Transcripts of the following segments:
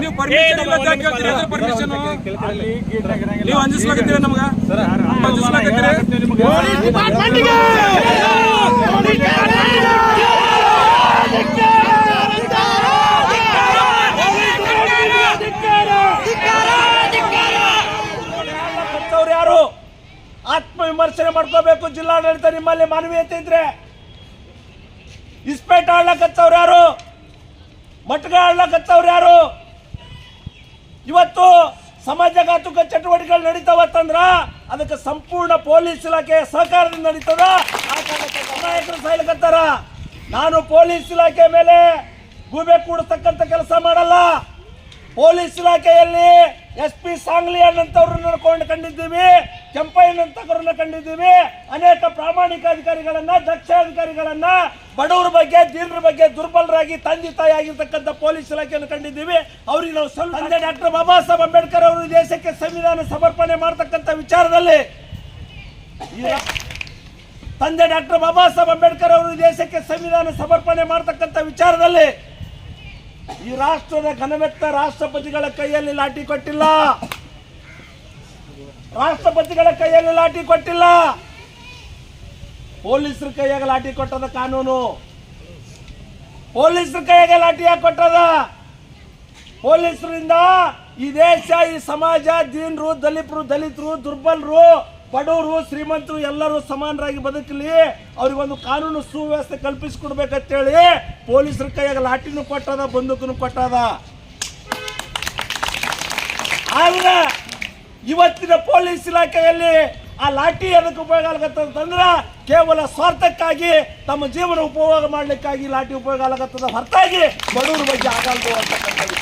ನೀವು ಪರ್ಮಿಷನ್ ಇಲ್ಲ ಅಂತ ಯಾಕೆ ಕೇಳ್ತೀರಿ ಅದ್ರ ಪರ್ಮಿಷನ್ ನೀವು ಅಂಜಿಸ್ಲಾಕತ್ತೀರ ನಮಗ? ಅಂಜಿಸ್ಲಾಕತ್ತೀರಿ? ಅವ್ರು ಯಾರು? ಆತ್ಮವಿಮರ್ಶನೆ ಮಾಡ್ಕೋಬೇಕು ಜಿಲ್ಲಾಡಳಿತ ನಿಮ್ಮಲ್ಲಿ ಮಾನವೀಯತೆ ಇದ್ರೆ. ಇಸ್ಪೇಟ್ ಆಡ್ಲಕತ್ತವ್ರು ಯಾರು? ಮಟ್ಗ ಆಡ್ಲಕತ್ತವ್ರು ಯಾರು? ಇವತ್ತು ಸಮಾಜಘಾತುಕ ಚಟುವಟಿಕೆಗಳು ನಡೀತಾವತ್ತಂದ್ರ ಅದಕ್ಕೆ ಸಂಪೂರ್ಣ ಪೊಲೀಸ್ ಇಲಾಖೆ ಸಹಕಾರದಿಂದ ನಡೀತದ? ನಾಯಕರು ಸಾಯ್ಲಕತ್ತಾರ? ನಾನು ಪೊಲೀಸ್ ಇಲಾಖೆ ಮೇಲೆ ಗೂಬೆ ಕೂಡತಕ್ಕಂಥ ಕೆಲಸ ಮಾಡಲ್ಲ. ಪೊಲೀಸ್ ಇಲಾಖೆಯಲ್ಲಿ ಎಸ್ ಪಿ ಸಾಂಗ್ಲಿ ಅನ್ನಂತವ್ರನ್ನ ಕೊಂಡು ಕಂಡಿದ್ದೀವಿ ಕೆಂಪಯ್ಯನಂತವ್ರನ್ನ ಕಂಡಿದ್ದೀವಿ, ಅನೇಕ ಪ್ರಾಮಾಣಿಕ ಅಧಿಕಾರಿಗಳನ್ನ ದಕ್ಷ ಅಧಿಕಾರಿಗಳನ್ನ ಬಡವರ ಬಗ್ಗೆ, ದೀನರ ಬಗ್ಗೆ ದುರ್ಬಲರಾಗಿ ತಂದೆ ತಾಯಿ ಆಗಿರ್ತಕ್ಕಂಥ ಪೊಲೀಸ್ ಇಲಾಖೆಯನ್ನು ಕಂಡಿದ್ದೀವಿ. ಅವ್ರಿಗೆ ನಾವು ಸ್ವಲ್ಪ ಡಾಕ್ಟರ್ ಬಾಬಾ ಸಾಹೇಬ್ ಅಂಬೇಡ್ಕರ್ ಅವರು ದೇಶಕ್ಕೆ ಸಂವಿಧಾನ ಸಮರ್ಪಣೆ ಮಾಡತಕ್ಕಂಥ ವಿಚಾರದಲ್ಲಿ ತಂದೆ ಡಾಕ್ಟರ್ ಬಾಬಾ ಸಾಹೇಬ್ ಅಂಬೇಡ್ಕರ್ ಅವರು ದೇಶಕ್ಕೆ ಸಂವಿಧಾನ ಸಮರ್ಪಣೆ ಮಾಡತಕ್ಕಂಥ ವಿಚಾರದಲ್ಲಿ ಈ ರಾಷ್ಟ್ರದ ಘನವೆತ್ತ ರಾಷ್ಟ್ರಪತಿಗಳ ಕೈಯಲ್ಲಿ ಲಾಠಿ ಕೊಟ್ಟಿಲ್ಲ. ರಾಷ್ಟ್ರಪತಿಗಳ ಕೈಯಲ್ಲಿ ಲಾಠಿ ಕೊಟ್ಟಿಲ್ಲ. ಪೊಲೀಸರ ಕೈಯಾಗ ಲಾಠಿ ಕೊಟ್ಟದ ಕಾನೂನು. ಪೊಲೀಸರ ಕೈಯಾಗ ಲಾಠಿ ಯಾಕೆ ಕೊಟ್ಟದ? ಪೊಲೀಸರಿಂದ ಈ ದೇಶ, ಈ ಸಮಾಜ, ದೀನರು ದಲಿತರು ದಲಿತರು, ದುರ್ಬಲರು ಬಡವರು, ಶ್ರೀಮಂತರು ಎಲ್ಲರೂ ಸಮಾನರಾಗಿ ಬದುಕಲಿ. ಅವ್ರಿಗೊಂದು ಕಾನೂನು ಸುವ್ಯವಸ್ಥೆ ಕಲ್ಪಿಸಿಕೊಡ್ಬೇಕಂತೇಳಿ ಪೊಲೀಸರ ಕೈಯಾಗ ಲಾಠಿನೂ ಕೊಟ್ಟದ, ಬಂದೂಕನು ಕೊಟ್ಟದ. ಆದ್ರೆ ಇವತ್ತಿನ ಪೊಲೀಸ್ ಇಲಾಖೆಯಲ್ಲಿ ಆ ಲಾಠಿ ಅದಕ್ಕೆ ಉಪಯೋಗ ಆಗತ್ತಂತಂದ್ರ ಕೇವಲ ಸ್ವಾರ್ಥಕ್ಕಾಗಿ ತಮ್ಮ ಜೀವನ ಉಪಯೋಗ ಮಾಡ್ಲಿಕ್ಕಾಗಿ ಲಾಠಿ ಉಪಯೋಗ ಆಗತ್ತದ ಹೊರತಾಗಿ ಬಡವರ ಬಗ್ಗೆ ಆಗಲ್ದು ಅಂತಕ್ಕಂಥ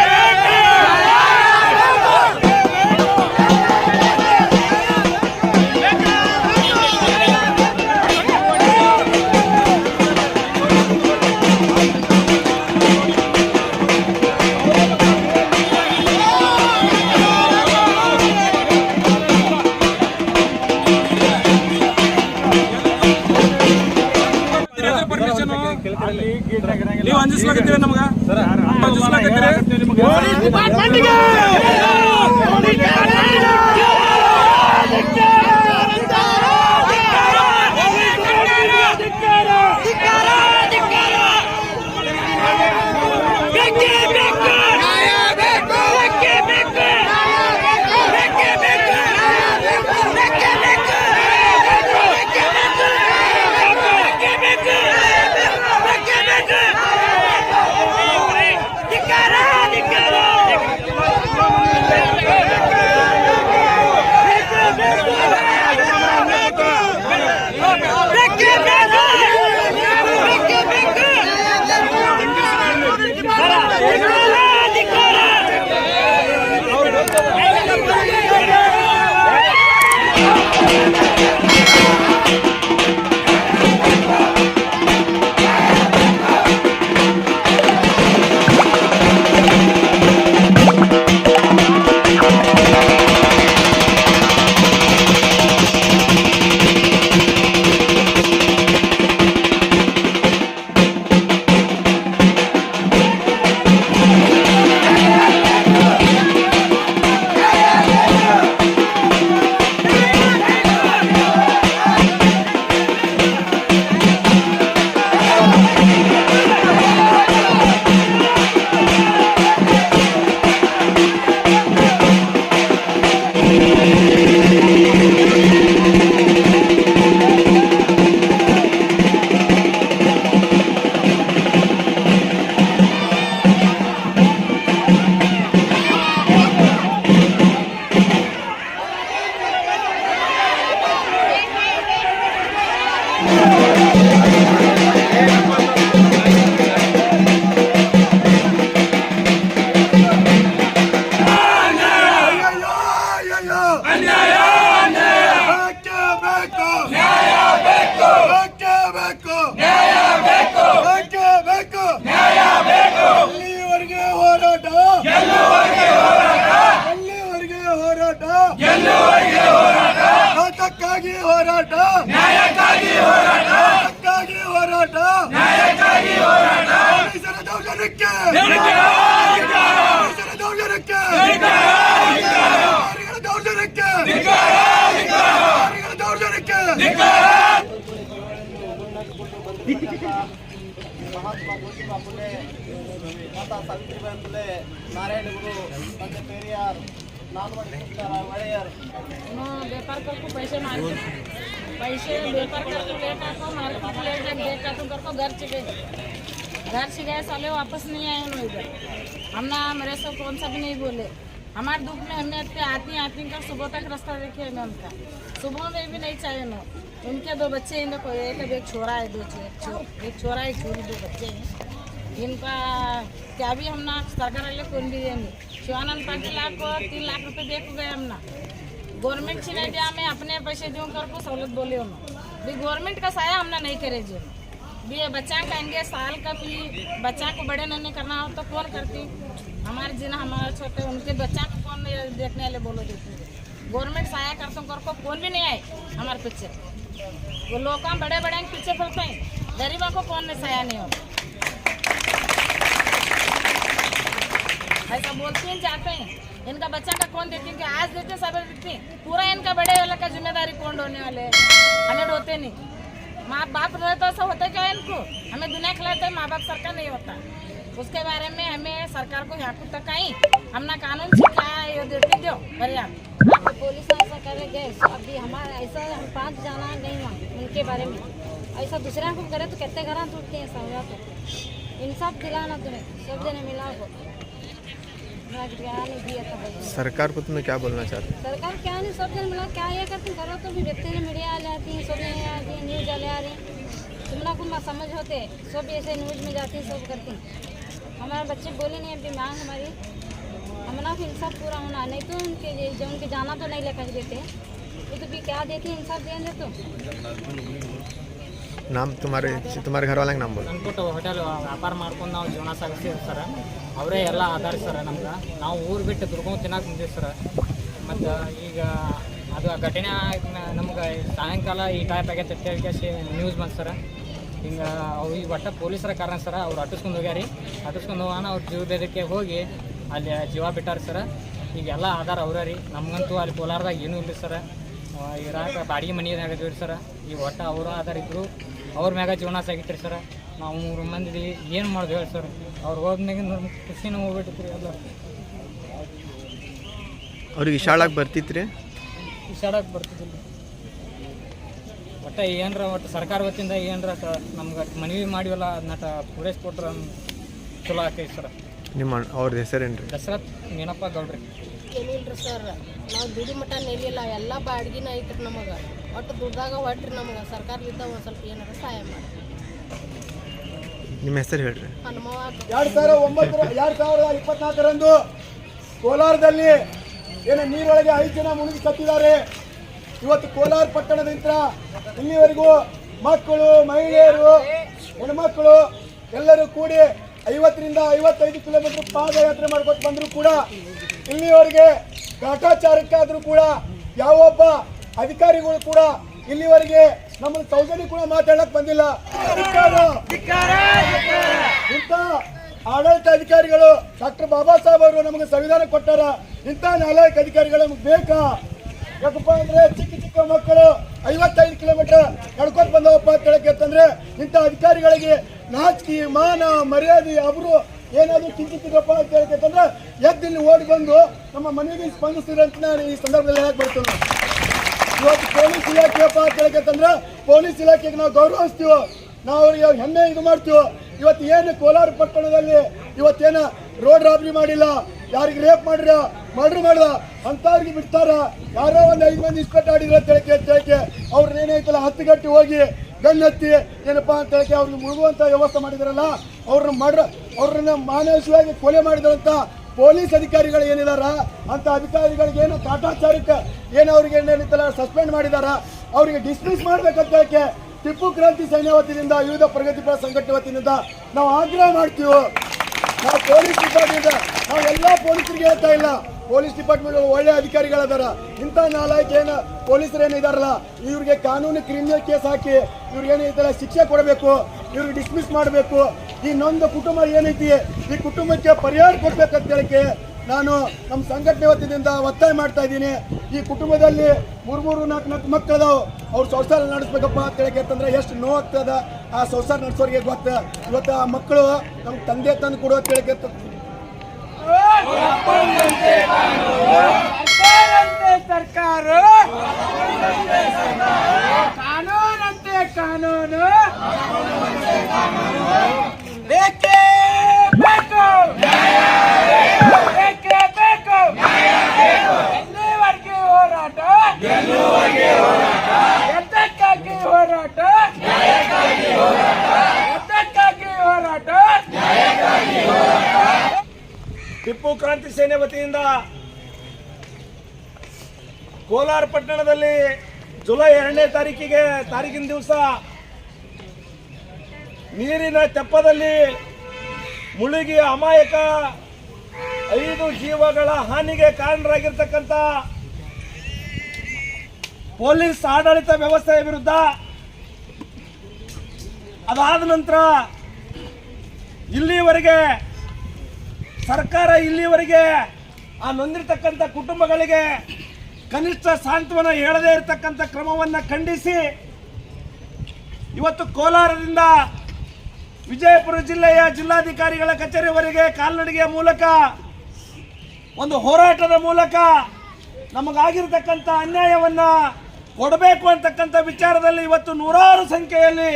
ನೀವು ಅಂಜಿಸ್ಲಾಕತ್ತೀರ ನಮಗ? ಅಂಜಿಸ್ಲಾಕತ್ತೀರಿ? हम ना मेरे से कौन सा भी नहीं बोले। हमारे दुख में हमने इतने आती आती का सुबह तक रास्ता देखे हमें उनका सुबह में भी नहीं चाहिए ना। उनके दो बच्चे हैं इनको एक अब एक छोरा है, दो छो- छो- एक छोरा एक छोरी दो बच्चे हैं। इनका क्या भी हम ना सरकार वाले कौन भी देंगे शिवानंद पाटिल आपको तीन लाख रुपये दे गए हम ना। गवर्नमेंट नहीं दिया मैं अपने पैसे दूँ कर को सहूलत बोले उन्होंने भी गवर्नमेंट का साया हमने नहीं करे जी। भी बच्चा कहेंगे, साल का भी बच्चा को बड़े नहीं करना हो तो कौन करती? हमारे जिन, हमारे छोटे, उनके बच्चा को कौन देखने वाले बोलो देते गवर्नमेंट करते कर को कौन भी नहीं आए हमारे पीछे। वो लोग बड़े बड़े के पीछे फिरते हैं। गरीबों को कौन नहीं साया नहीं होता। ऐसा बोलते हैं, जाते हैं। इनका बच्चा का कौन देती कि आज देते सब देते पूरा इनका बड़े वाला का ज़िम्मेदारी कौन ढोने वाले हैं? हमें ढोते नहीं। माँ बाप रहे तो ऐसा होता क्या इनको? हमें दुनिया खिलाते माँ बाप सरकार नहीं होता। उसके बारे में हमें सरकार को यहाँ तक आई हमने कानून सिखाया ये देती दो पर्याप्त तो पुलिस ऐसा करे गए अभी हमारा ऐसा हम पाँच जाना नहीं वहाँ उनके बारे में। ऐसा दूसरा को करे तो कितने घर टूटते हैं, समझा तो। इंसाफ दिलाना तुम्हें, सब जने मिला को सरकार को तुम्हें क्या बोलना चाहते सरकार क्या नहीं सब जन मिला क्या ये करते हैं? करो तो भी व्यक्ति मीडिया आ जाती है सब जने आती है न्यूज वाले आ रही हैं। तुम लोग को मत समझ होते सब ऐसे न्यूज में जाती हैं सब करती हैं। हमारे बच्चे बोले नहीं अभी मांग हमारी हमारा भी इंसाफ पूरा होना नहीं तो उनके जे- जो उनके जाना तो नहीं लेकर देते ये तो भी क्या देते इंसाफ देंगे तो नाम तुम्हारे तुम्हारे घर वाले का नाम बोलो ಅಂದ್ಬಿಟ್ಟು ಹೋಟೆಲ್ ವ್ಯಾಪಾರ ಮಾಡ್ಕೊಂಡು ನಾವು ಜೀವನ ಸಾಗಿಸ್ತೀವಿ ಸರ್ ಅವರೇ ಎಲ್ಲ ಆಧಾರ ಸರ ನಮ್ಗೆ. ನಾವು ಊರು ಬಿಟ್ಟು ದುರ್ಗೋ ತಿನ್ನಕ್ಕೆ ಬಂದೀವಿ ಸರ. ಮತ್ತು ಈಗ ಅದು ಘಟನೆ ನಮ್ಗೆ ಸಾಯಂಕಾಲ ಈ ಟೈಪ್ ಆಗೈತೆ ಹೇಳಿ ನ್ಯೂಸ್ ಬಂತು ಸರ. ಹಿಂಗೆ ಅವು ಈಗ ಒಟ್ಟ ಪೊಲೀಸರ ಕಾರಣ ಸರ ಅವ್ರು ಅಟ್ಟಿಸ್ಕೊಂಡು ಹೋಗ್ಯಾರಿ. ಅಟ್ಟಿಸ್ಕೊಂಡು ಹೋಗೋಣ ಅವ್ರ ಜೀವದಕ್ಕೆ ಹೋಗಿ ಅಲ್ಲಿ ಜೀವ ಬಿಟ್ಟಾರ ಸರ. ಈಗೆಲ್ಲ ಆಧಾರ ಅವ್ರ ರೀ. ನಮಗಂತೂ ಅಲ್ಲಿ ಕೋಲಾರದಾಗ ಏನೂ ಇಲ್ಲ ಸರ್. ಇರಾಕ ಬಾಡಿಗೆ ಮನೆ ರೀ ಸರ್. ಈಗ ಒಟ್ಟ ಅವರು ಆಧಾರ ಇದ್ದರು ಅವ್ರ ಮ್ಯಾಗ ಜೀವನ ಸಾಗಿತ್ರಿ ಸರ್. ನಾವು ಮೂರು ಮಂದಿ ಏನು ಮಾಡೋದು ಹೇಳಿ ಸರ್? ಅವ್ರು ಹೋದ್ಮ್ಯಾಗ ನಮ್ಮ ಖುಷಿನೂ ಹೋಗ್ಬಿಟ್ಟಿತ್ರಿ ಎಲ್ಲ. ಅವ್ರಿಗೆ ಶಾಳಾಗಿ ಬರ್ತಿತ್ರಿ? ಇಷ್ಟಾಡಕ್ಕೆ ಬರ್ತಿದ್ದಿಲ್ಲ. ಒಟ್ಟ ಏನರ ಒಟ್ಟು ಸರ್ಕಾರ ವತಿಯಿಂದ ಏನರ ನಮ್ಗೆ ಮನವಿ ಮಾಡಿವಲ್ಲ ಅದನ್ನ ಪೂರೈಸ್ಕೊಟ್ರೆ ಚಲೋ ಆಕೈತಿ ಸರ್. ನಿಮ್ಮ ಅವ್ರ ರೀ ದಸರಾ ಏನಪ್ಪ ಗೌಡ್ರಿ. ಏನಿಲ್ರಿ ಸರ್ ನಾವು ದುಡಿ ಮಠ ನೆಲಿಲ್ಲ ಎಲ್ಲ ಬಾಡ್ಗಿನ ಐತ್ರಿ ನಮಗೆ. ಒಟ್ಟು ದುಡ್ದಾಗ ಹೊಟ್ರಿ ನಮಗೆ ಸರ್ಕಾರದಿಂದ ಒಂದು ಸ್ವಲ್ಪ ಏನಾರ ಸಹಾಯ ಮಾಡಿ ನಿಮ್ಮ ಹೆಸರು ಹೇಳ್ರಿ. ಎರಡು ಸಾವಿರ ಒಂಬತ್ತರ ಎರಡು ಸಾವಿರದ ಇಪ್ಪತ್ನಾಲ್ಕರಂದು ಕೋಲಾರದಲ್ಲಿ ಏನು ನೀರೊಳಗೆ ಐದು ಜನ ಮುಳುಗಿ ಸತ್ತಿದ್ದಾರೆ. ಇವತ್ತು ಕೋಲಾರ ಪಟ್ಟಣದಿಂದ ಇಲ್ಲಿವರೆಗೂ ಮಕ್ಕಳು, ಮಹಿಳೆಯರು ಹೆಣ್ಮಕ್ಕಳು ಎಲ್ಲರೂ ಕೂಡಿ ಐವತ್ತರಿಂದ ಐವತ್ತೈದು ಕಿಲೋಮೀಟರ್ ಪಾದಯಾತ್ರೆ ಮಾಡ್ಕೊಂಡು ಬಂದರೂ ಕೂಡ ಇಲ್ಲಿವರೆಗೆ ಘಟಾಚಾರಕ್ಕಾದರೂ ಕೂಡ ಯಾವೊಬ್ಬ ಅಧಿಕಾರಿಗಳು ಕೂಡ ಇಲ್ಲಿವರೆಗೆ ನಮ್ಮನ್ನು ಸೌಜನ್ಯ ಕೂಡ ಮಾತಾಡಕ್ ಬಂದಿಲ್ಲ. ಇಂಥ ಆಡಳಿತ ಅಧಿಕಾರಿಗಳು ಡಾಕ್ಟರ್ ಬಾಬಾ ಸಾಹೇಬ್ ಅವರು ನಮಗೆ ಸಂವಿಧಾನ ಕೊಟ್ಟಾರ ಇಂಥ ನಾಲ್ಕು ಅಧಿಕಾರಿಗಳು ನಮ್ಗೆ ಬೇಕಾ? ಯಾಕಪ್ಪ ಅಂದ್ರೆ ಚಿಕ್ಕ ಚಿಕ್ಕ ಮಕ್ಕಳು ಐವತ್ತೈದು ಕಿಲೋಮೀಟರ್ ನಡ್ಕೊಂಡು ಬಂದವಪ್ಪ ಅಂತ ಹೇಳಕ್ಕೆ ಇಂಥ ಅಧಿಕಾರಿಗಳಿಗೆ ನಾಚಿಕೆ ಮಾನ ಮರ್ಯಾದೆ ಅವರು ಏನಾದ್ರೂ ಚಿಂತಿಸಿದ್ರಪ್ಪ ಅಂತ ಹೇಳಕ್ಕೆ ಅಂತಂದ್ರೆ ಇಲ್ಲಿ ಓಡಿ ಬಂದು ನಮ್ಮ ಮನೆಗೆ ಸ್ಪಂದಿಸಿದ್ರೆ ಅಂತ ನಾನು ಈ ಸಂದರ್ಭದಲ್ಲಿ ಹೇಳಕ್ ಬರ್ತೇನೆ ಇವತ್ತು ಪೊಲೀಸ್ ಇಲಾಖೆ ಅಂತ ಹೇಳಕತ್ತಂದ್ರೆ ಪೊಲೀಸ್ ಇಲಾಖೆಗೆ ನಾವು ಗೌರವಿಸ್ತೀವೋ ನಾವು ಅವ್ರಿಗೆ ಹೆಮ್ಮೆ ಇದು ಮಾಡ್ತೀವೋ? ಇವತ್ತು ಏನು ಕೋಲಾರ ಪಟ್ಟಣದಲ್ಲಿ ಇವತ್ತೇನ ರೋಡ್ ರಾಬರಿ ಮಾಡಿಲ್ಲ? ಯಾರಿಗೆ ರೇಪ್ ಮಾಡಿರ ಮರ್ಡರ್ ಮಾಡಿದ ಅಂಥವ್ರಿಗೆ ಬಿಡ್ತಾರ? ಯಾರೋ ಒಂದು ಐದು ಮಂದಿ ಇಸ್ಪೆಟ್ ಆಡಿರೋ ಅಂತ ಹೇಳಕ್ಕೆ ಅಂತ ಹೇಳಕ್ಕೆ ಅವ್ರನ್ನ ಏನೈತಲ್ಲ ಹತ್ತು ಗಂಟೆ ಹೋಗಿ ಗನ್ ಹತ್ತಿ, ಏನಪ್ಪಾ ಅಂತ ಹೇಳಕ್ಕೆ ಅವ್ರಿಗೆ ಮುಳುಗುವಂತ ವ್ಯವಸ್ಥೆ ಮಾಡಿದಾರಲ್ಲ, ಅವ್ರನ್ನ ಮಾಡ್ರ ಅವ್ರನ್ನ ಮಾನಸಿಕವಾಗಿ ಕೊಲೆ ಮಾಡಿದ್ರಂತ ಪೊಲೀಸ್ ಅಧಿಕಾರಿಗಳು ಏನಿದಾರ, ಅಂತ ಅಧಿಕಾರಿಗಳಿಗೆ ಏನು ಕಾಟಾಚಾರಕ್ಕೆ ಏನು ಅವ್ರಿಗೆ ಏನಿತ್ತಲ್ಲ ಸಸ್ಪೆಂಡ್ ಮಾಡಿದಾರ, ಅವರಿಗೆ ಡಿಸ್ಮಿಸ್ ಮಾಡ್ಬೇಕಂತ ಹೇಳಕ್ಕೆ ಟಿಪ್ಪು ಕ್ರಾಂತಿ ಸೈನ್ಯ ವತಿಯಿಂದ, ವಿವಿಧ ಪ್ರಗತಿಪರ ಸಂಘಟನೆ ವತಿಯಿಂದ ನಾವು ಆಗ್ರಹ ಮಾಡ್ತೀವಿ. ನಾವು ಪೊಲೀಸ್ ಡಿಪಾರ್ಟ್ಮೆಂಟ್ ನಾವು ಎಲ್ಲ ಪೊಲೀಸರಿಗೆ ಹೇಳ್ತಾ ಇಲ್ಲ. ಪೊಲೀಸ್ ಡಿಪಾರ್ಟ್ಮೆಂಟ್ ಒಳ್ಳೆ ಅಧಿಕಾರಿಗಳದಾರ. ಇಂಥ ನಾಲ್ಕು ಏನು ಪೊಲೀಸರು ಏನಿದಾರಲ್ಲ, ಇವ್ರಿಗೆ ಕಾನೂನು ಕ್ರಿಮಿನಲ್ ಕೇಸ್ ಹಾಕಿ, ಇವ್ರಿಗೆ ಏನೈತಲ್ಲ ಶಿಕ್ಷೆ ಕೊಡಬೇಕು. ಇವ್ರಿಗೆ ಡಿಸ್ಮಿಸ್ ಮಾಡಬೇಕು. ಈ ನೊಂದು ಕುಟುಂಬ ಏನೈತಿ? ಈ ಕುಟುಂಬಕ್ಕೆ ಪರಿಹಾರ ಕೊಡ್ಬೇಕಂತ ಹೇಳಿಕೆ ನಾನು ನಮ್ಮ ಸಂಘಟನೆ ವತಿಯಿಂದ ಒತ್ತಾಯ ಮಾಡ್ತಾ ಇದ್ದೀನಿ. ಈ ಕುಟುಂಬದಲ್ಲಿ ಮೂರು ಮೂರು ನಾಲ್ಕು ನಾಲ್ಕು ಮಕ್ಕಳದಾವ್. ಅವ್ರು ಸಂಸಾರ ನಡೆಸ್ಬೇಕಪ್ಪ ಅಂತ ಹೇಳಿಕೆ ಅಂತಂದ್ರೆ ಎಷ್ಟು ನೋವಾಗ್ತದ ಆ ಸಂಸಾರ ನಡೆಸೋರಿಗೆ ಗೊತ್ತ? ಇವತ್ತು ಆ ಮಕ್ಕಳು ನಮ್ಮ ತಂದೆ ತಂದು ಕೊಡು ಅಂತ ಹೇಳಕ್ಕೆ ಸರ್ಕಾರ. ಕಾನೂನಂತೆ ಕಾನೂನು ಬೇಕೇ ಬೇಕು ಬೇಕೇ ಬೇಕು ಎಲ್ಲಿವರೆಗೆ ಹೋರಾಟ ಎದ್ದಕ್ಕಾಗಿ ಹೋರಾಟ ಎದ್ದಕ್ಕಾಗಿ ಹೋರಾಟ ಟಿಪ್ಪು ಕ್ರಾಂತಿ ಸೇನೆ ವತಿಯಿಂದ ಕೋಲಾರ ಪಟ್ಟಣದಲ್ಲಿ ಜುಲೈ ಎರಡನೇ ತಾರೀಕಿಗೆ ತಾರೀಕಿನ ದಿವಸ ನೀರಿನ ತೆಪ್ಪದಲ್ಲಿ ಮುಳುಗಿ ಅಮಾಯಕ ಐದು ಜೀವಗಳ ಹಾನಿಗೆ ಕಾರಣರಾಗಿರ್ತಕ್ಕಂಥ ಪೊಲೀಸ್ ಆಡಳಿತ ವ್ಯವಸ್ಥೆಯ ವಿರುದ್ಧ ಅದಾದ ನಂತರ ಇಲ್ಲಿವರೆಗೆ ಸರ್ಕಾರ ಇಲ್ಲಿವರೆಗೆ ಆ ನೊಂದಿರ್ತಕ್ಕಂಥ ಕುಟುಂಬಗಳಿಗೆ ಕನಿಷ್ಠ ಸಾಂತ್ವನ ಹೇಳದೇ ಇರತಕ್ಕಂಥ ಕ್ರಮವನ್ನು ಖಂಡಿಸಿ ಇವತ್ತು ಕೋಲಾರದಿಂದ ವಿಜಯಪುರ ಜಿಲ್ಲೆಯ ಜಿಲ್ಲಾಧಿಕಾರಿಗಳ ಕಚೇರಿವರೆಗೆ ಕಾಲ್ನಡಿಗೆಯ ಮೂಲಕ, ಒಂದು ಹೋರಾಟದ ಮೂಲಕ ನಮಗಾಗಿರ್ತಕ್ಕಂಥ ಅನ್ಯಾಯವನ್ನ ಕೊಡಬೇಕು ಅಂತಕ್ಕಂಥ ವಿಚಾರದಲ್ಲಿ ಇವತ್ತು ನೂರಾರು ಸಂಖ್ಯೆಯಲ್ಲಿ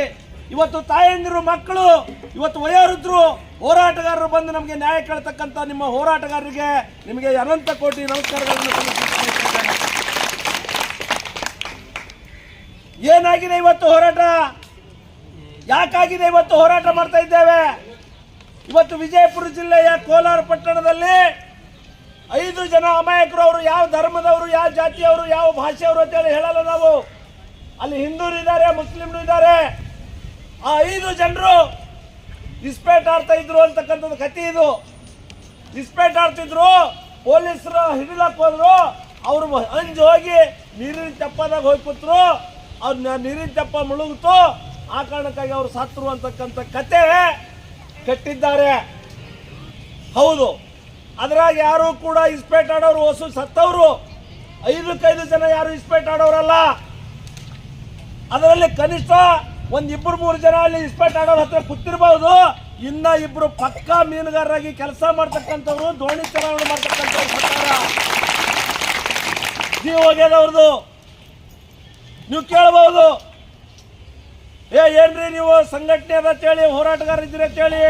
ಇವತ್ತು ತಾಯಂದಿರು, ಮಕ್ಕಳು, ಇವತ್ತು ವಯೋವೃದ್ಧರು, ಹೋರಾಟಗಾರರು ಬಂದು ನಮಗೆ ನ್ಯಾಯ ಕೇಳ್ತಕ್ಕಂಥ ನಿಮ್ಮ ಹೋರಾಟಗಾರರಿಗೆ ನಿಮಗೆ ಅನಂತ ಕೋಟಿ ನಮಸ್ಕಾರಗಳನ್ನು. ಏನಾಗಿದೆ ಇವತ್ತು ಹೋರಾಟ? ಯಾಕಾಗಿದೆ ಇವತ್ತು ಹೋರಾಟ ಮಾಡ್ತಾ ಇದ್ದೇವೆ? ಇವತ್ತು ವಿಜಯಪುರ ಜಿಲ್ಲೆಯ ಕೋಲಾರ ಪಟ್ಟಣದಲ್ಲಿ ಐದು ಜನ ಅಮಾಯಕರು ಅವರು ಯಾವ ಧರ್ಮದವರು, ಯಾವ ಜಾತಿಯವರು, ಯಾವ ಭಾಷೆಯವರು ಅಂತೇಳಿ ಹೇಳಲ್ಲ ನಾವು. ಅಲ್ಲಿ ಹಿಂದೂರು ಇದ್ದಾರೆ, ಮುಸ್ಲಿಮ್ರು ಇದ್ದಾರೆ. ಆ ಐದು ಜನರು ಇಸ್ಪೇಟ್ ಆಡ್ತಾ ಇದ್ರು ಅಂತಕ್ಕಂಥದ್ದು ಕಥೆ ಇದು. ಇಸ್ಪೇಟ್ ಆಡ್ತಿದ್ರು, ಪೊಲೀಸರು ಹಿಡಿಲಕ್ ಹೋದ್ರು, ಅವ್ರು ಅಂಜು ಹೋಗಿ ನೀರಿನ ತೆಪ್ಪದಾಗ ಹೋಗಿ ಕೂತ್ರು. ಅವ್ರನ್ನ ನೀರಿನ ತೆಪ್ಪ ಮುಳುಗಿತು. ಆ ಕಾರಣಕ್ಕಾಗಿ ಅವ್ರು ಸತ್ರು ಅಂತಕ್ಕಂಥ ಕತೆ ಕಟ್ಟಿದ್ದಾರೆ. ಹೌದು. ಅದ್ರಾಗ ಯಾರು ಕೂಡ ಇಸ್ಪೇಟ್ ಆಡೋರು, ಹೊಸು ಸತ್ತವರು. ಐದಕ್ಕೈದು ಜನ ಯಾರು ಇಸ್ಪೇಟ್ ಆಡೋರಲ್ಲ. ಅದರಲ್ಲಿ ಕನಿಷ್ಠ ಒಂದ್ ಇಬ್ಬರು ಮೂರು ಜನ ಅಲ್ಲಿ ಇಸ್ಪೇಟ್ ಆಡೋರ್ ಹತ್ರ ಕೂತಿರ್ಬಹುದು ಇನ್ನ ಇಬ್ರು ಪಕ್ಕಾ ಮೀನುಗಾರರಾಗಿ ಕೆಲಸ ಮಾಡ್ತಕ್ಕಂಥವ್ರು, ದೋಣಿ ಚಲಾವಣೆ ಮಾಡ್ತಕ್ಕಂಥವ್ರು ಸರ್ಕಾರ ಜೀವ ಹೋಗ್ಯದವ್ರದ್ದು ನೀವು ಕೇಳಬಹುದು ಏ, ಏನ್ರಿ ನೀವು ಸಂಘಟನೆ ಅಂತ ಹೇಳಿ ಹೋರಾಟಗಾರ ಇದ್ದೀರಿ ಅಂತೇಳಿ,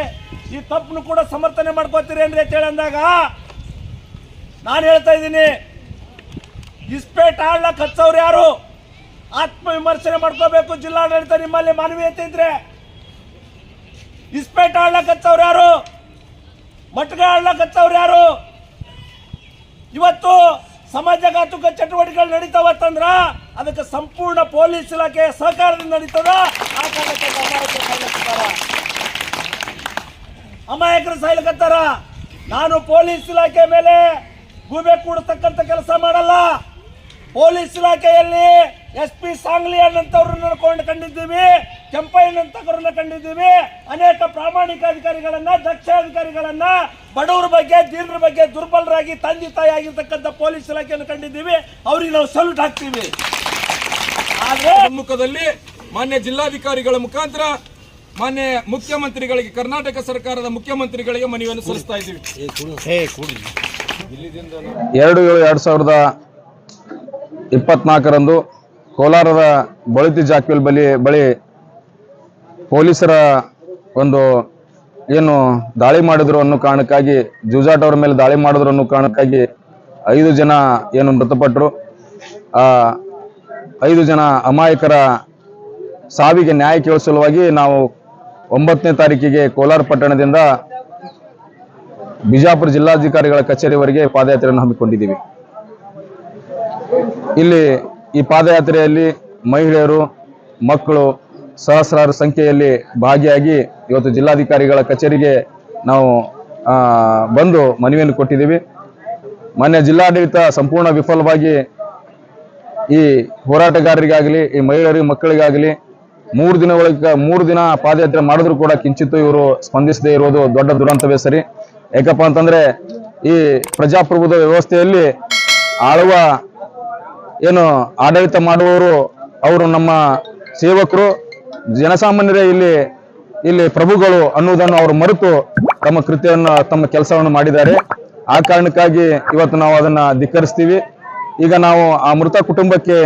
ಈ ತಪ್ಪನ್ನು ಕೂಡ ಸಮರ್ಥನೆ ಮಾಡ್ಕೋತೀರಿ ಏನ್ರಿ ಅಂತೇಳಿ ಅಂದಾಗ, ನಾನು ಹೇಳ್ತಾ ಇದ್ದೀನಿ, ಇಸ್ಪೇಟ್ ಆಡ್ಲಕ್ಕೆ ಹಚ್ಚವ್ರು ಯಾರು? ಆತ್ಮ ವಿಮರ್ಶನೆ ಮಾಡ್ಕೋಬೇಕು ಜಿಲ್ಲಾಡಳಿತ ನಿಮ್ಮಲ್ಲಿ ಮಾನವೀಯತೆ ಇದ್ರೆ. ಇಸ್ಪೇಟ್ ಆಡ್ಲಕ್ಕೆ ಹಚ್ಚವ್ರು ಯಾರು? ಮಟ್ಗ ಆಡ್ಲಕ್ಕೆ ಹಚ್ಚವ್ರು ಯಾರು? ಇವತ್ತು ಸಮಾಜಘಾತುಕ ಚಟುವಟಿಕೆಗಳು ನಡೀತಾವತ್ತಂದ್ರ ಅದಕ್ಕೆ ಸಂಪೂರ್ಣ ಪೊಲೀಸ್ ಇಲಾಖೆಯ ಸಹಕಾರದಿಂದ ನಡೀತದ? ಆ ಕಾರಣಕ್ಕೆ ಅಮಾಯಕರು ಸಾಯ್ಲಕತ್ತಾರ ನಾನು ಪೊಲೀಸ್ ಇಲಾಖೆ ಮೇಲೆ ಗೂಬೆ ಕೂಡತಕ್ಕಂಥ ಕೆಲಸ ಮಾಡಲ್ಲ. ಪೊಲೀಸ್ ಇಲಾಖೆಯಲ್ಲಿ ಎಸ್ ಪಿ ಸಾಂಗ್ಲಿ ಅನ್ನಂತವ್ರನ್ನ ಕೊಂಡು ಕಂಡಿದ್ದೀವಿ ಕೆಂಪಯ್ಯನಂತವ್ರನ್ನ ಕಂಡಿದ್ದೀವಿ. ಅನೇಕ ಪ್ರಾಮಾಣಿಕ ಅಧಿಕಾರಿಗಳನ್ನ ದಕ್ಷ ಅಧಿಕಾರಿಗಳನ್ನ ಬಡವರ ಬಗ್ಗೆ ದೀನರ ಬಗ್ಗೆ ದುರ್ಬಲರಾಗಿ ತಂದೆ ತಾಯಿ ಆಗಿರ್ತಕ್ಕಂಥ ಪೊಲೀಸ್ ಇಲಾಖೆಯನ್ನು ಕಂಡಿದ್ದೀವಿ. ಅವ್ರಿಗೆ ನಾವು ಸಲ್ಯೂಟ್ ಹಾಕ್ತೀವಿ. ಆದ್ರೆ ಮುಖದಲ್ಲಿ ಮಾನ್ಯ ಜಿಲ್ಲಾಧಿಕಾರಿಗಳ ಮುಖಾಂತರ ಮಾನ್ಯ ಮುಖ್ಯಮಂತ್ರಿಗಳಿಗೆ ಕರ್ನಾಟಕ ಸರ್ಕಾರದ ಮುಖ್ಯಮಂತ್ರಿಗಳಿಗೆ ಮನವಿಯನ್ನು ಸಲ್ಲಿಸ್ತಾ ಇದ್ದೀವಿ. ಎರಡು ಏಳು ಎರಡು ಸಾವಿರದ ಇಪ್ಪತ್ನಾಲ್ಕರಂದು ಕೋಲಾರದ ಬಳುತಿ ಜಾಕ್ವೆಲ್ ಬಳಿ ಬಳಿ ಪೊಲೀಸರ ಒಂದು ಏನು ದಾಳಿ ಮಾಡಿದ್ರು ಅನ್ನೋ ಕಾರಣಕ್ಕಾಗಿ, ಜೂಜಾಟ್ ಅವರ ಮೇಲೆ ದಾಳಿ ಮಾಡಿದ್ರು ಅನ್ನೋ ಕಾರಣಕ್ಕಾಗಿ ಐದು ಜನ ಏನು ಮೃತಪಟ್ಟರು ಆ ಐದು ಜನ ಅಮಾಯಕರ ಸಾವಿಗೆ ನ್ಯಾಯ ಕೇಳುವ ಸಲುವಾಗಿ ನಾವು ಒಂಬತ್ತನೇ ತಾರೀಕಿಗೆ ಕೋಲಾರ ಪಟ್ಟಣದಿಂದ ಬಿಜಾಪುರ ಜಿಲ್ಲಾಧಿಕಾರಿಗಳ ಕಚೇರಿವರೆಗೆ ಪಾದಯಾತ್ರೆಯನ್ನು ಹಮ್ಮಿಕೊಂಡಿದ್ದೀವಿ. ಇಲ್ಲಿ ಈ ಪಾದಯಾತ್ರೆಯಲ್ಲಿ ಮಹಿಳೆಯರು, ಮಕ್ಕಳು ಸಹಸ್ರಾರು ಸಂಖ್ಯೆಯಲ್ಲಿ ಭಾಗಿಯಾಗಿ ಇವತ್ತು ಜಿಲ್ಲಾಧಿಕಾರಿಗಳ ಕಚೇರಿಗೆ ನಾವು ಬಂದು ಮನವಿಯನ್ನು ಕೊಟ್ಟಿದ್ದೀವಿ. ಮಾನ್ಯ ಜಿಲ್ಲಾಡಳಿತ ಸಂಪೂರ್ಣ ವಿಫಲವಾಗಿ ಈ ಹೋರಾಟಗಾರರಿಗಾಗಲಿ, ಈ ಮಹಿಳೆಯರಿಗೆ ಮಕ್ಕಳಿಗಾಗಲಿ ಮೂರು ದಿನ ಮೂರು ದಿನ ಪಾದಯಾತ್ರೆ ಮಾಡಿದ್ರು ಕೂಡ ಕಿಂಚಿತ್ತು ಇವರು ಸ್ಪಂದಿಸದೇ ಇರೋದು ದೊಡ್ಡ ದುರಂತವೇ ಸರಿ. ಯಾಕಪ್ಪ ಅಂತಂದ್ರೆ ಈ ಪ್ರಜಾಪ್ರಭುತ್ವ ವ್ಯವಸ್ಥೆಯಲ್ಲಿ ಆಳುವ ಏನು ಆಡಳಿತ ಮಾಡುವವರು ಅವರು ನಮ್ಮ ಸೇವಕರು, ಜನಸಾಮಾನ್ಯರೇ ಇಲ್ಲಿ ಇಲ್ಲಿ ಪ್ರಭುಗಳು ಅನ್ನುವುದನ್ನು ಅವರು ಮರೆತು ತಮ್ಮ ಕೃತ್ಯವನ್ನು ತಮ್ಮ ಕೆಲಸವನ್ನು ಮಾಡಿದ್ದಾರೆ. ಆ ಕಾರಣಕ್ಕಾಗಿ ಇವತ್ತು ನಾವು ಅದನ್ನ ಧಿಕ್ಕರಿಸ್ತೀವಿ. ಈಗ ನಾವು ಆ ಮೃತ ಕುಟುಂಬಕ್ಕೆ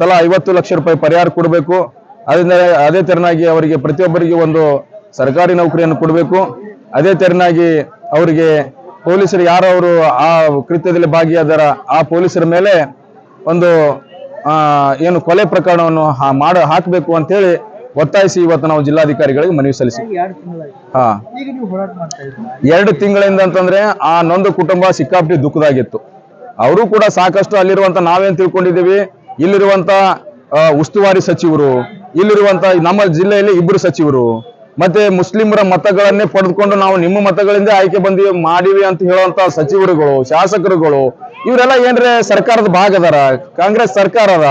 ತಲಾ ಐವತ್ತು ಲಕ್ಷ ರೂಪಾಯಿ ಪರಿಹಾರ ಕೊಡಬೇಕು. ಅದರಿಂದ ಅದೇ ತೆರನಾಗಿ ಅವರಿಗೆ ಪ್ರತಿಯೊಬ್ಬರಿಗೆ ಒಂದು ಸರ್ಕಾರಿ ನೌಕರಿಯನ್ನು ಕೊಡಬೇಕು. ಅದೇ ತೆರನಾಗಿ ಅವರಿಗೆ ಪೊಲೀಸರು ಅವರು ಆ ಕೃತ್ಯದಲ್ಲಿ ಭಾಗಿಯಾದಾರ ಆ ಪೊಲೀಸರ ಮೇಲೆ ಒಂದು ಆ, ಏನು ಕೊಲೆ ಪ್ರಕರಣವನ್ನು ಮಾಡ ಹಾಕಬೇಕು ಅಂತೇಳಿ ಒತ್ತಾಯಿಸಿ ಇವತ್ತು ನಾವು ಜಿಲ್ಲಾಧಿಕಾರಿಗಳಿಗೆ ಮನವಿ ಸಲ್ಲಿಸಿ. ಹಾ. ಎರಡು ತಿಂಗಳಿಂದ ಅಂತಂದ್ರೆ ಆ ನೊಂದು ಕುಟುಂಬ ಸಿಕ್ಕಾಪಟ್ಟಿ ದುಃಖದಾಗಿತ್ತು. ಅವರು ಕೂಡ ಸಾಕಷ್ಟು ಅಲ್ಲಿರುವಂತ ನಾವೇನ್ ತಿಳ್ಕೊಂಡಿದ್ದೀವಿ? ಇಲ್ಲಿರುವಂತ ಉಸ್ತುವಾರಿ ಸಚಿವರು ಇಲ್ಲಿರುವಂತ ನಮ್ಮ ಜಿಲ್ಲೆಯಲ್ಲಿ ಇಬ್ಬರು ಸಚಿವರು ಮತ್ತೆ ಮುಸ್ಲಿಮರ ಮತಗಳನ್ನೇ ಪಡೆದುಕೊಂಡು ನಾವು ನಿಮ್ಮ ಮತಗಳಿಂದ ಆಯ್ಕೆ ಬಂದಿ ಮಾಡಿವಿ ಅಂತ ಹೇಳುವಂತ ಸಚಿವರುಗಳು, ಶಾಸಕರುಗಳು, ಇವರೆಲ್ಲ ಏನ್ರೆ ಸರ್ಕಾರದ ಭಾಗ ಅದಾರ ಕಾಂಗ್ರೆಸ್ ಸರ್ಕಾರ ಅದ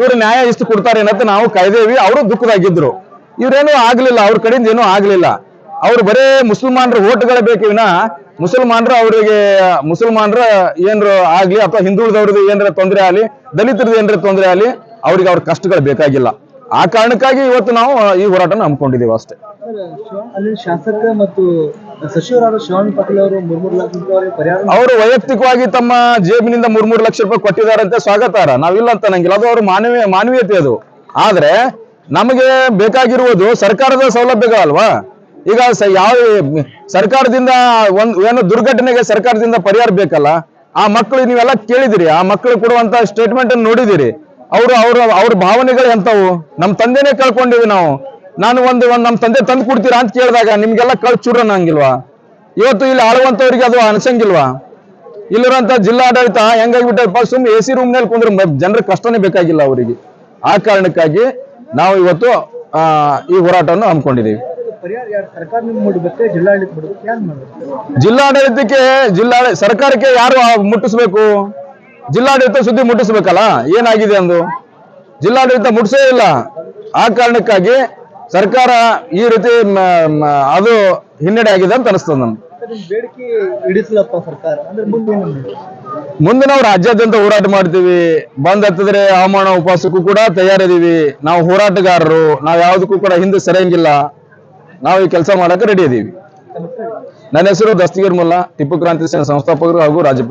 ಇವ್ರು ನ್ಯಾಯ ಇಷ್ಟು ಕೊಡ್ತಾರೆ ಏನಂತ ನಾವು ಕಾಯ್ದೇವಿ, ಅವರು ದುಃಖದಾಗಿದ್ರು. ಇವ್ರೇನು ಆಗ್ಲಿಲ್ಲ, ಅವ್ರ ಕಡೆಯಿಂದ ಏನೂ ಆಗ್ಲಿಲ್ಲ. ಅವ್ರು ಬರೇ ಮುಸಲ್ಮಾನರ ಓಟ್ಗಳೇ ಬೇಕು ವಿನ ಮುಸಲ್ಮಾನರು ಅವರಿಗೆ, ಮುಸಲ್ಮಾನರ ಏನ್ರು ಆಗ್ಲಿ ಅಥವಾ ಹಿಂದುಳಿದವ್ರದ್ದು ಏನ್ರ ತೊಂದರೆ ಆಗಲಿ, ದಲಿತರದ್ದು ಏನ್ರ ತೊಂದರೆ ಆಗಲಿ, ಅವ್ರಿಗೆ ಅವ್ರ ಕಷ್ಟಗಳು ಬೇಕಾಗಿಲ್ಲ. ಆ ಕಾರಣಕ್ಕಾಗಿ ಇವತ್ತು ನಾವು ಈ ಹೋರಾಟನ ಹಮ್ಮಿಕೊಂಡಿದ್ದೀವಿ ಅಷ್ಟೇ. ಅಲ್ಲಿ ಶಾಸಕ ಮತ್ತು ಸಚಿವರಾದ ಶಿವಾನಂದ ಪಾಟೀಲ್ ಅವರು ಮೂರ್ಮೂರು ಲಕ್ಷ ರೂಪಾಯಿ ಪರಿಹಾರ ಅವರು ವೈಯಕ್ತಿಕವಾಗಿ ತಮ್ಮ ಜೇಬಿನಿಂದ ಮೂರ್ ಮೂರು ಲಕ್ಷ ರೂಪಾಯಿ ಕೊಟ್ಟಿದಾರಂತೆ ಸ್ವಾಗತಾರ. ನಾವಿಲ್ಲ ಅಂತ ನಂಗಿಲ್ಲ ಅದು ಅವ್ರ ಮಾನವೀಯ ಮಾನವೀಯತೆ ಅದು. ಆದ್ರೆ ನಮಗೆ ಬೇಕಾಗಿರುವುದು ಸರ್ಕಾರದ ಸೌಲಭ್ಯಗಳಲ್ವಾ? ಈಗ ಯಾವ ಸರ್ಕಾರದಿಂದ ಒಂದ್ ಏನು ದುರ್ಘಟನೆಗೆ ಸರ್ಕಾರದಿಂದ ಪರಿಹಾರ ಬೇಕಲ್ಲ? ಆ ಮಕ್ಕಳು ನೀವೆಲ್ಲ ಕೇಳಿದಿರಿ ಆ ಮಕ್ಕಳು ಕೊಡುವಂತ ಸ್ಟೇಟ್ಮೆಂಟ್ ಅನ್ನು ನೋಡಿದಿರಿ. ಅವರು ಅವ್ರ ಅವ್ರ ಭಾವನೆಗಳು ಎಂತವು ನಮ್ಮ ತಂದೆನೇ ಕಳ್ಕೊಂಡಿವಿ ನಾವು. ನಾನು ಒಂದು ಒಂದು ನಮ್ಮ ತಂದೆ ತಂದು ಕೊಡ್ತೀರಾ ಅಂತ ಕೇಳಿದಾಗ ನಿಮ್ಗೆಲ್ಲ ಕಳ್ಚುರ ನಂಗಿಲ್ವಾ? ಇವತ್ತು ಇಲ್ಲಿ ಆಳುವಂತವ್ರಿಗೆ ಅದು ಅನ್ಸಂಗಿಲ್ವಾ? ಇಲ್ಲಿರುವಂತ ಜಿಲ್ಲಾಡಳಿತ ಹೆಂಗಾಗ್ಬಿಟ್ಟಪ್ಪ ಸುಮ್ ಎ ಸಿ ರೂಮ್ನಲ್ಲಿ ಕುಂದ್ರೆ ಜನರ ಕಷ್ಟನೇ ಬೇಕಾಗಿಲ್ಲ ಅವರಿಗೆ. ಆ ಕಾರಣಕ್ಕಾಗಿ ನಾವು ಇವತ್ತು ಈ ಹೋರಾಟವನ್ನು ಹಮ್ಮಿಕೊಂಡಿದ್ದೀವಿ. ಜಿಲ್ಲಾಡಳಿತಕ್ಕೆ ಜಿಲ್ಲಾ ಸರ್ಕಾರಕ್ಕೆ ಯಾರು ಮುಟ್ಟಿಸ್ಬೇಕು? ಜಿಲ್ಲಾಡಳಿತ ಸುದ್ದಿ ಮುಟ್ಟಿಸ್ಬೇಕಲ್ಲ? ಏನಾಗಿದೆ ಅಂದು? ಜಿಲ್ಲಾಡಳಿತ ಮುಟ್ಟಿಸೇ ಇಲ್ಲ. ಆ ಕಾರಣಕ್ಕಾಗಿ ಸರ್ಕಾರ ಈ ರೀತಿ ಅದು ಹಿನ್ನಡೆ ಆಗಿದೆ ಅಂತ ಅನಿಸ್ತದೆ ನಮ್ಗೆ. ಮುಂದೆ ನಾವು ರಾಜ್ಯಾದ್ಯಂತ ಹೋರಾಟ ಮಾಡ್ತೀವಿ. ಬಂದ್ ಹತ್ತಿದ್ರೆ ಹವಾಮಾನ ಉಪವಾಸಕ್ಕೂ ಕೂಡ ತಯಾರಿದೀವಿ ನಾವು ಹೋರಾಟಗಾರರು. ನಾವು ಯಾವ್ದಕ್ಕೂ ಕೂಡ ಹಿಂದೆ ಸರಿಯಂಗಿಲ್ಲ. ನಾವು ಈ ಕೆಲಸ ಮಾಡಕ್ಕೆ ರೆಡಿ ಇದೀವಿ. ನನ್ನ ಹೆಸರು ದಸ್ತಗೀರ್ ಮುಲ್ಲಾ. ಟಿಪ್ಪು ಕ್ರಾಂತಿ ಸೇನೆ ಸಂಸ್ಥಾಪಕರು ಹಾಗೂ ರಾಜ್ಯಪಾಲ